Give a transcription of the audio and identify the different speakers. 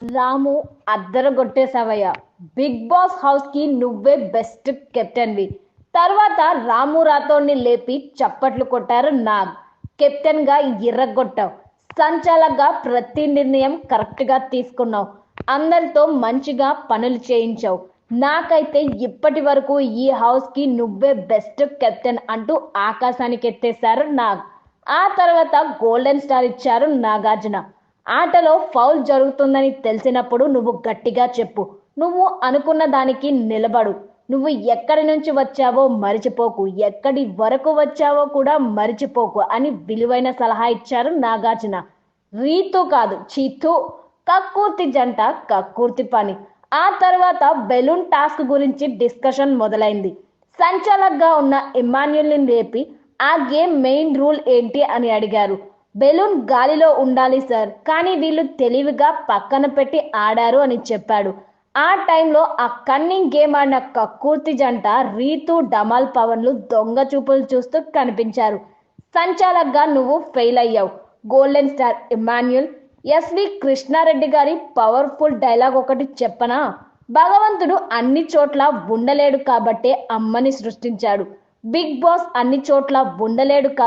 Speaker 1: రాము అద్దరగొట్టేశావయ్యా Big boss హౌస్కి నువ్వే బెస్ట్ కెప్టెన్ వి. తర్వాత రాము రాథోడ్ని లేపి చప్పట్లు కొట్టారు నాగ్. కెప్టెన్గా ఎర్రగొట్టావు సంచాలకుగా ప్రతి నిర్ణయం కరెక్ట్గా తీసుకున్నావు. అందరితో మంచిగా పనులు చేయించావు. నాకైతే ఇప్పటి వరకు ఈ హౌస్కి నువ్వే బెస్ట్ కెప్టెన్ అంటూ ఆకాశానికి ఎత్తేశారు నాగ్. ఆ తర్వాత గోల్డెన్ స్టార్ ఇచ్చారు నాగార్జున. ఆటలో ఫౌల్ జరుగుతుందని తెలిసినప్పుడు నువ్వు గట్టిగా చెప్పు. నువ్వు అనుకున్న దానికి నిలబడు. నువ్వు ఎక్కడి నుంచి వచ్చావో మరిచిపోకు. ఎక్కడి వరకు వచ్చావో కూడా మరిచిపోకు అని విలువైన సలహా ఇచ్చారు నాగార్జున. రీతు కాదు చీతు. కక్కుర్తి జంట కక్కుర్తి పని. ఆ తర్వాత బెలూన్ టాస్క్ గురించి డిస్కషన్ మొదలైంది. సంచాలక్గా ఉన్న ఇమాన్యుల్ని లేపి ఆ గేమ్ మెయిన్ రూల్ ఏంటి? అని అడిగారు. బెలూన్ గాలిలో ఉండాలి సార్. కానీ వీళ్ళు తెలివిగా పక్కన పెట్టి ఆడారు అని చెప్పాడు. ఆ టైంలో ఆ కన్నింగ్ గేమ్ ఆడిన కక్కుర్తి జంట రీతు డమాల్ పవన్లు దొంగ చూపులు చూస్తూ కనిపించారు. సంచాలకుగా నువ్వు ఫెయిల్ అయ్యావు. Golden star Emmanuel SV Krishna Reddy గారి పవర్ఫుల్ డైలాగ్ ఒకటి చెప్పనా? భగవంతుడు అన్ని చోట్ల ఉండలేడు కాబట్టే అమ్మని సృష్టించాడు. బిగ్ బాస్ అన్ని చోట్ల ఉండలేడు కాబట్టి